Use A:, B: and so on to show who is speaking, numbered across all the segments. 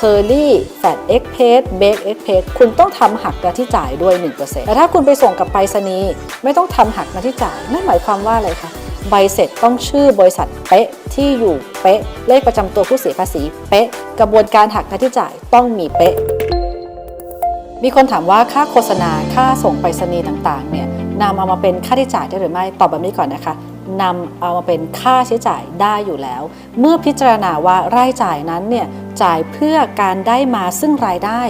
A: เคอรี่แฟตเอ็กเพสเบกเอ็กเพสคุณต้องทำหักหน้าที่จ่ายด้วย 1%แต่ถ้าคุณไปส่งกับไปรษณีย์ไม่ต้องทำหักหน้าที่จ่าย นั่นหมายความว่าอะไรคะ ใบเสร็จต้องชื่อบริษัทเป๊ะที่อยู่เป๊ะ เลขประจำตัวผู้เสียภาษีเป๊ะ กระบวนการหักหน้าที่จ่ายต้องมีเป๊ะ มีคนถามว่าค่าโฆษณา ค่าส่งไปรษณีย์ต่างๆ เนี่ยนำเอามาเป็นค่าใช้จ่ายได้หรือไม่ ตอบแบบนี้ก่อนนะคะ นำเอามาเป็นค่าใช้จ่ายได้อยู่แล้ว เมื่อพิจารณาว่ารายจ่ายนั้นเนี่ยจ่ายเพื่อการได้มาซึ่งรายได้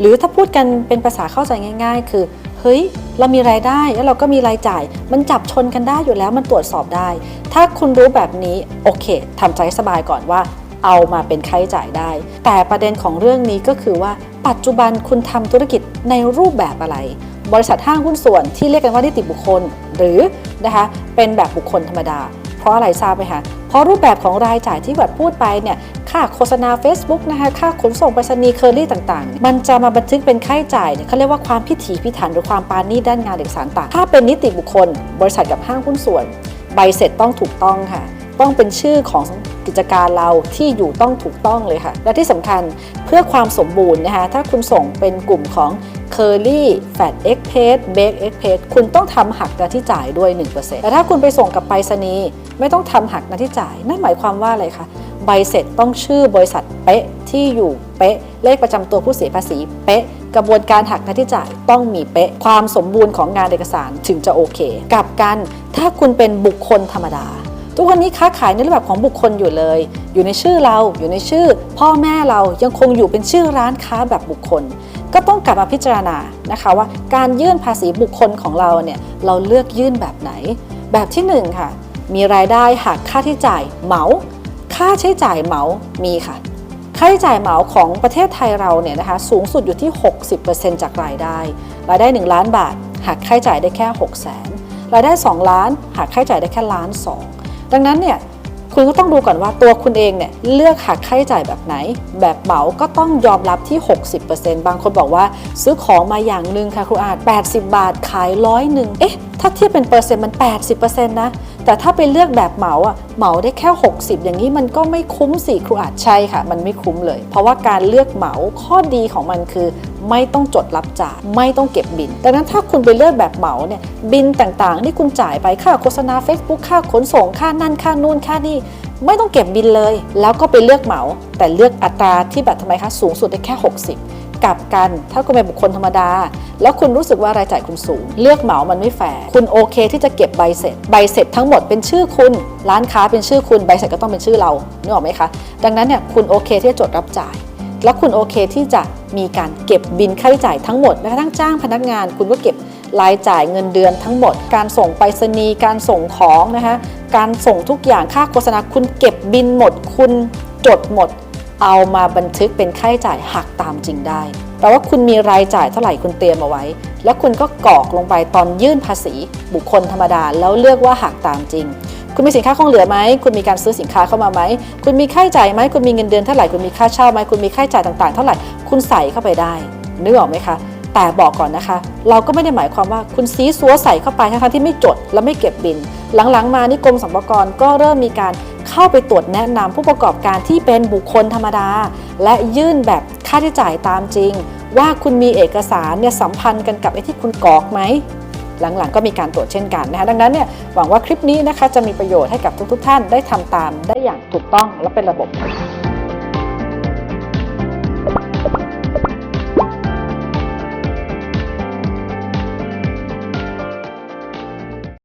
A: หรือถ้าพูดกันเป็นภาษาเข้าใจง่าย ๆ คือเฮ้ยเรามีรายได้แล้วเราก็มีรายจ่าย มันจับชนกันได้อยู่แล้วมันตรวจสอบได้ ถ้าคุณรู้แบบนี้โอเคทำใจสบายก่อนว่าเอามาเป็นค่าใช้จ่ายได้ แต่ประเด็นของเรื่องนี้ก็คือว่าปัจจุบันคุณทำธุรกิจในรูปแบบอะไร บริษัทห้างหุ้นส่วนที่เรียกกันว่านิติบุคคล หรือนะคะเป็นแบบบุคคลธรรมดา เพราะอะไรทราบไหมคะเพราะรูปแบบของรายจ่ายที่แบบพูดไปเนี่ยค่าโฆษณา Facebook นะคะค่าขนส่งไปรษณีย์เคอรี่ต่างๆ มันจะมาบันทึกเป็นค่าใช้จ่ายเนี่ยเขาเรียกว่าความพิถีพิถันหรือความปานีด้านงานเอกสารต่างถ้าเป็นนิติบุคคล บริษัทกับห้างหุ้นส่วน ใบเสร็จต้องถูกต้องค่ะ ต้องเป็นชื่อของกิจการเราที่อยู่ต้องถูกต้องเลยค่ะ และที่สำคัญเพื่อความสมบูรณ์นะคะ ถ้าคุณส่งเป็นกลุ่มของ Curly Fat X p a s e Bake X p a s e คุณต้องทำหักหน้าที่จ่ายด้วย 1%แต่ถ้าคุณไปส่งกับไปรษณีย์ไม่ต้องทำหักหน้าที่จ่าย นั่นหมายความว่าอะไรคะใบเสร็จต้องชื่อบริษัทเป๊ะที่อยู่เป๊ะ เลขประจำตัวผู้เสียภาษีเป๊ะ กระบวนการหักหน้าที่จ่ายต้องมีเป๊ะ ความสมบูรณ์ของงานเอกสารถึงจะโอเคกลับกันถ้าคุณเป็นบุคคลธรรมดา ทุกวันนี้ค้าขายในรูปแบบของบุคคลอยู่เลย อยู่ในชื่อเราอยู่ในชื่อ พ่อแม่เรายังคงอยู่เป็นชื่อร้านค้าแบบบุคคล ก็ต้องกลับมาพิจารณานะคะว่าการยื่นภาษีบุคคลของเราเนี่ยเราเลือกยื่นแบบไหน แบบที่หนึ่งค่ะมีรายได้หักค่าที่จ่ายเหมา ค่าใช้จ่ายเหมามีค่ะค่าใช้จ่ายเหมาของประเทศไทยเราเนี่ยนะคะสูงสุดอยู่ที่ 60%จากรายได้ รายได้ 1 ล้านบาทหักค่าใช้จ่ายได้แค่ 6 0 0 0 0 0รายได้ 2 ล้านหักค่าใช้จ่ายได้แค่ล้านสอง ดังนั้นเนี่ยคุณก็ต้องดูก่อนว่าตัวคุณเองเนี่ยเลือกหักค่าใช้จ่ายแบบไหน แบบเหมาก็ต้องยอมรับที่ 60%บางคนบอกว่า ซื้อของมาอย่างหนึ่งค่ะครูอาจ80 บาทขายร้อยหนึ่งเอ๊ะ ถ้าเทียบเป็นเปอร์เซ็นต์มัน 80%นะ แต่ถ้าไปเลือกแบบเหมาอะเหมาได้แค่ 60 อย่างนี้มันก็ไม่คุ้มสิครูอาจใช่ค่ะ มันไม่คุ้มเลย เพราะว่าการเลือกเหมาข้อดีของมันคือ ไม่ต้องจดรับจ่ายไม่ต้องเก็บบิน ดังนั้นถ้าคุณไปเลือกแบบเหมาเนี่ยบินต่างๆ ที่คุณจ่ายไปค่าโฆษณา Facebook ค่าขนส่งค่านั่นค่านู่นค่านี่ไม่ต้องเก็บบินเลย แล้วก็ไปเลือกเหมา แต่เลือกอัตราที่แบบทำไมคะสูงสุดได้แค่ 60 กลับกัน ถ้าคุณเป็นบุคคลธรรมดา แล้วคุณรู้สึกว่ารายจ่ายคุณสูง เลือกเหมามันไม่แฟร์คุณโอเคที่จะเก็บใบเสร็จ ใบเสร็จทั้งหมดเป็นชื่อคุณ ร้านค้าเป็นชื่อคุณใบเสร็จก็ต้องเป็นชื่อเรานึกออกไหมคะ ดังนั้นเนี่ยคุณโอเคที่จะจดรับจ่าย แล้วคุณโอเคที่จะมีการเก็บบินค่าใช้จ่ายทั้งหมดแม้กระทั่งจ้างพนักงาน คุณก็เก็บรายจ่ายเงินเดือนทั้งหมด การส่งไปรษณีย์การส่งของนะคะการส่งทุกอย่างค่าโฆษณาคุณเก็บบินหมด คุณจดหมด เอามาบันทึกเป็นค่าใช้จ่ายหักตามจริงได้แต่ว่าคุณมีรายจ่ายเท่าไหร่คุณเตรียมเอาไว้ แล้วคุณก็กรอกลงไปตอนยื่นภาษี บุคคลธรรมดา แล้วเลือกว่าหักตามจริง คุณมีสินค้าคงเหลือไหมคุณมีการซื้อสินค้าเข้ามาไหมคุณมีค่าใช้จ่ายไหมคุณมีเงินเดือนเท่าไหร่คุณมีค่าเช่าไหมคุณมีค่าใช้จ่ายต่างๆ เท่าไหร่คุณใส่เข้าไปได้นึกออกไหมคะแต่บอกก่อนนะคะ เราก็ไม่ได้หมายความว่าคุณซีซัวใส่เข้าไปทั้งที่ไม่จดและไม่เก็บบิน หลังๆมานี่กรมสรรพากรก็เริ่มมีการ เข้าไปตรวจแนะนำผู้ประกอบการที่เป็นบุคคลธรรมดา และยื่นแบบค่าใช้จ่ายตามจริง ว่าคุณมีเอกสารเนี่ยสัมพันธ์กันกับไอ้ที่คุณกรอกไหมหลังๆ ก็มีการตรวจเช่นกันนะคะดังนั้นเนี่ยหวังว่าคลิปนี้นะคะจะมีประโยชน์ให้กับทุกๆ ท่านได้ทำตามได้อย่างถูกต้องและเป็นระบบ